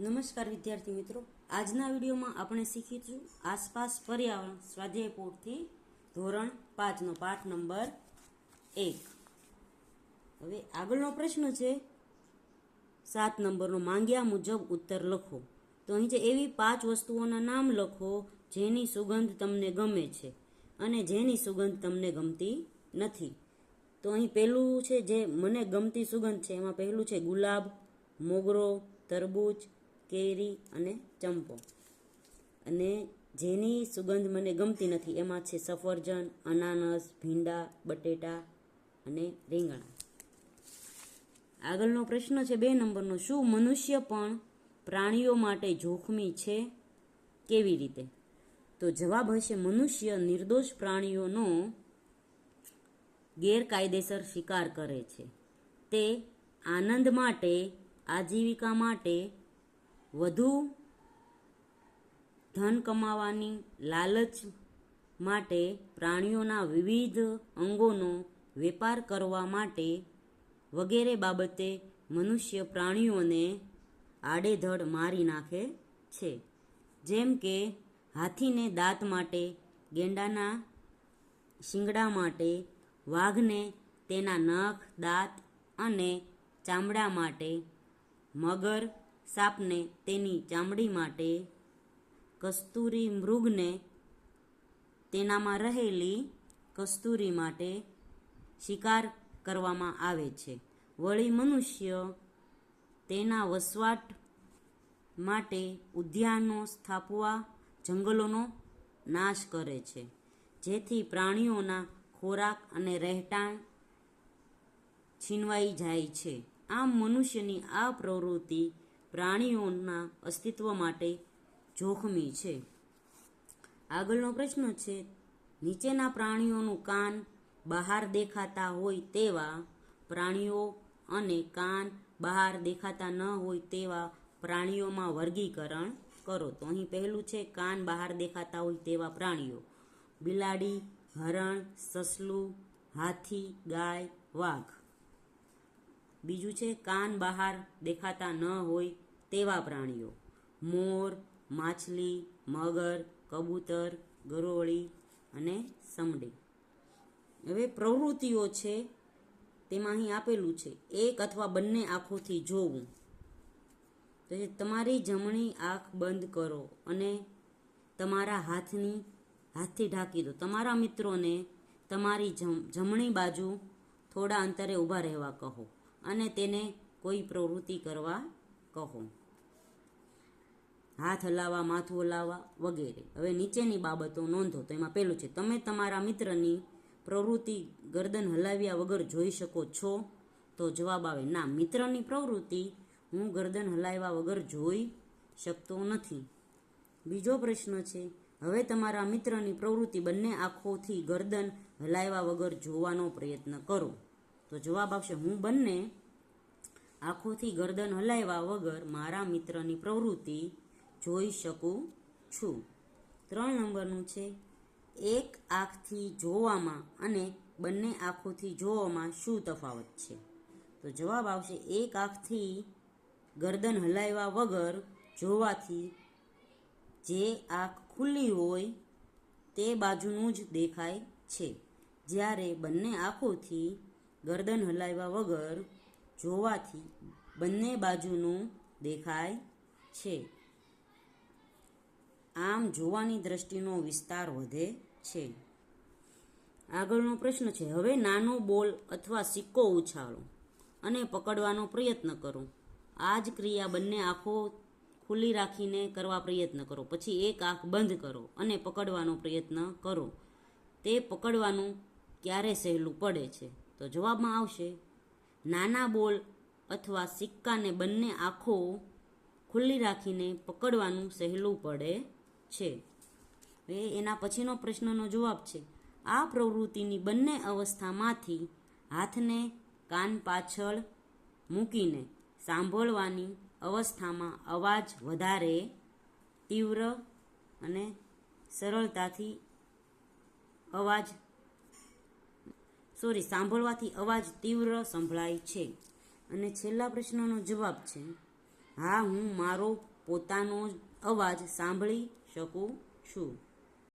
નમસ્કાર વિદ્યાર્થી મિત્રો. આજના વિડીયોમાં આપણે શીખીશું આસપાસ પર્યાવરણ સ્વાધ્યાય પોળથી ધોરણ પાંચનો પાઠ નંબર એક. હવે આગળનો પ્રશ્ન છે, સાત નંબરનો માંગ્યા મુજબ ઉત્તર લખો. તો અહીં છે એવી પાંચ વસ્તુઓના નામ લખો, જેની સુગંધ તમને ગમે છે અને જેની સુગંધ તમને ગમતી નથી. તો અહીં પહેલું છે જે મને ગમતી સુગંધ છે, એમાં પહેલું છે ગુલાબ, મોગરો, તરબૂચ કેરી અને ચંપો. અને જેની સુગંધ મને ગમતી નથી, એમાં છે સફરજન, અનાનસ, ભીંડા, બટેટા અને રીંગણા. આગળનો પ્રશ્ન છે બે નંબરનો, શું મનુષ્ય પણ પ્રાણીઓ માટે જોખમી છે કેવી રીતે? તો જવાબ હશે મનુષ્ય નિર્દોષ પ્રાણીઓનો ગેરકાયદેસર શિકાર કરે છે. તે આનંદ માટે, આજીવિકા માટે વધુ ધન કમાવાની લાલચ માટે પ્રાણીઓના વિવિધ અંગોનો વેપાર કરવા માટે વગેરે બાબતે મનુષ્ય પ્રાણીઓને આડેધડ મારી નાખે છે. જેમ કે હાથીને દાંત માટે, ગેંડાના શિંગડા માટે, વાઘને તેના નખ, દાંત અને ચામડા માટે, મગર સાપને તેની ચામડી માટે કસ્તુરી મૃગને તેનામાં રહેલી કસ્તુરી માટે શિકાર કરવામાં આવે છે. વળી મનુષ્ય તેના વસવાટ માટે ઉદ્યાનો સ્થાપવા, જંગલોનો નાશ કરે છે. જેથી પ્રાણીઓના ખોરાક અને રહેઠાણ છીનવાઈ જાય છે. આમ મનુષ્યની આ પ્રવૃત્તિ પ્રાણીઓના અસ્તિત્વ માટે જોખમી છે. આગળનો પ્રશ્ન છે, નીચેના પ્રાણીઓનું કાન બહાર દેખાતા હોય તેવા પ્રાણીઓ અને કાન બહાર દેખાતા ન હોય તેવા પ્રાણીઓમાં વર્ગીકરણ કરો. તો અહીં પહેલું છે, કાન બહાર દેખાતા હોય તેવા પ્રાણીઓ. બિલાડી, હરણ, સસલું, હાથી, ગાય, વાઘ. બીજું છે, કાન બહાર દેખાતા ન હોય તેવા પ્રાણીઓ. મોર, માછલી, મગર, કબૂતર, ગરોળી અને સમડી. હવે પ્રવૃત્તિઓ છે, તેમાં અહીં આપેલું છે, એક અથવા બંને આંખોથી જોવું. તો એ તમારી જમણી આંખ બંધ કરો અને તમારા હાથની, હાથથી ઢાંકી દો. તમારા મિત્રોને તમારી જમણી બાજુ થોડા અંતરે ઊભા રહેવા કહો. અને તેને કોઈ પ્રવૃત્તિ કરવા કહો. હાથ હલાવવા, માથું હલાવવા વગેરે. હવે નીચેની બાબતો નોંધો. તો એમાં પહેલું છે, તમે તમારા મિત્રની પ્રવૃત્તિ ગરદન હલાવ્યા વગર જોઈ શકો છો. તો જવાબ આવે, ના, મિત્રની પ્રવૃત્તિ હું ગરદન હલાવ્યા વગર જોઈ શકતો નથી. બીજો પ્રશ્ન છે, હવે તમારા મિત્રની પ્રવૃત્તિ બંને આંખોથી ગરદન હલાવ્યા વગર જોવાનો પ્રયત્ન કરો. તો જવાબ આવશે, હું બંને આંખોથી ગરદન હલાવ્યા વગર મારા મિત્રની પ્રવૃત્તિ જોઈ શકું છું. ત્રણ નંબરનું છે, એક આંખથી જોવામાં અને બંને આંખોથી જોવામાં શું તફાવત છે? તો જવાબ આવશે, એક આંખથી ગરદન હલાવ્યા વગર જોવાથી જે આંખ ખુલ્લી હોય તે બાજુનું જ દેખાય છે. જ્યારે બંને આંખોથી ગરદન હલાવ્યા વગર જોવાથી બંને બાજુનું દેખાય છે. આમ જોવાની દ્રષ્ટિનો વિસ્તાર વધે છે. આગળનો પ્રશ્ન છે, હવે નાનો બોલ અથવા સિક્કો ઉછાળો અને પકડવાનો પ્રયત્ન કરો. આ જ ક્રિયા બંને આંખો ખુલ્લી રાખીને કરવા પ્રયત્ન કરો. પછી એક આંખ બંધ કરો અને પકડવાનો પ્રયત્ન કરો. તે પકડવાનું ક્યારે સહેલું પડે છે? તો જવાબમાં આવશે, નાના બોલ અથવા સિક્કાને બંને આંખો ખુલ્લી રાખીને પકડવાનું સહેલું પડે છે. હવે એના પછીનો પ્રશ્નનો જવાબ છે. આ પ્રવૃત્તિની બંને અવસ્થામાંથી હાથને કાન પાછળ મૂકીને સાંભળવાની અવસ્થામાં અવાજ વધારે તીવ્ર અને સરળતાથી અવાજ સોરી, સાંભળવાથી અવાજ તીવ્ર સંભળાય છે. અને છેલ્લા પ્રશ્નનો જવાબ છે, હા, હું મારો પોતાનો અવાજ સાંભળી શકું છું.